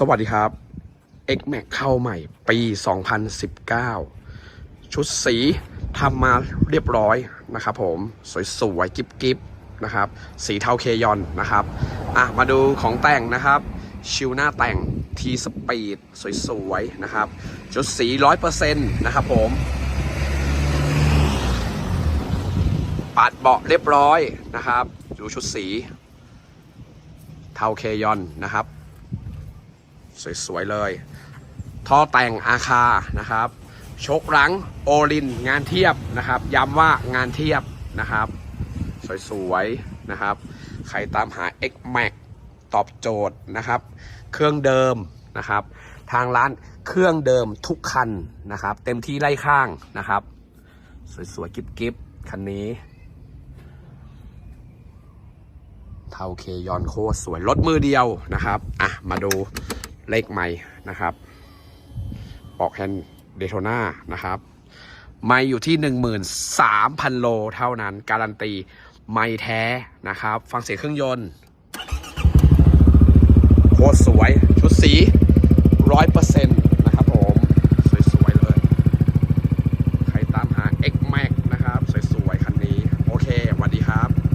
สวัสดีครับ X Max เข้าใหม่ปี 2019 ชุดสีทำมาเรียบร้อยนะครับผม สวยๆ กิ๊บๆ นะครับ สีเทาเคยอนนะครับ อะ มาดูของแต่งนะครับ ชิวหน้าแต่ง T Speed สวยๆ นะครับ ชุดสี 100%นะครับผมปัดเบาะเรียบร้อยนะครับ ดูชุดสี เทาเคยอนนะครับ สวยๆเลย ท่อแต่งอาคานะครับชกหลังโอลินงานเทียบนะครับ ย้ำว่างานเทียบนะครับ สวยๆนะครับ ใครตามหา X Max ตอบโจทย์นะครับ เครื่องเดิมนะครับ ทางร้านเครื่องเดิมทุกคันนะครับ เต็มที่ไล่ข้างนะครับ สวยๆกิ๊บๆคันนี้เทาเคยอนโคสวยรถมือเดียวนะครับ อะ มาดู เลขไม่นะครับ ออกแฮนด์เดโทนานะครับไม่อยู่ที่ 13,000 โลเท่านั้น การันตี ไม่แท้นะครับ ฟังเสียงเครื่องยนต์ โคตรสวย ชุดสี 100%น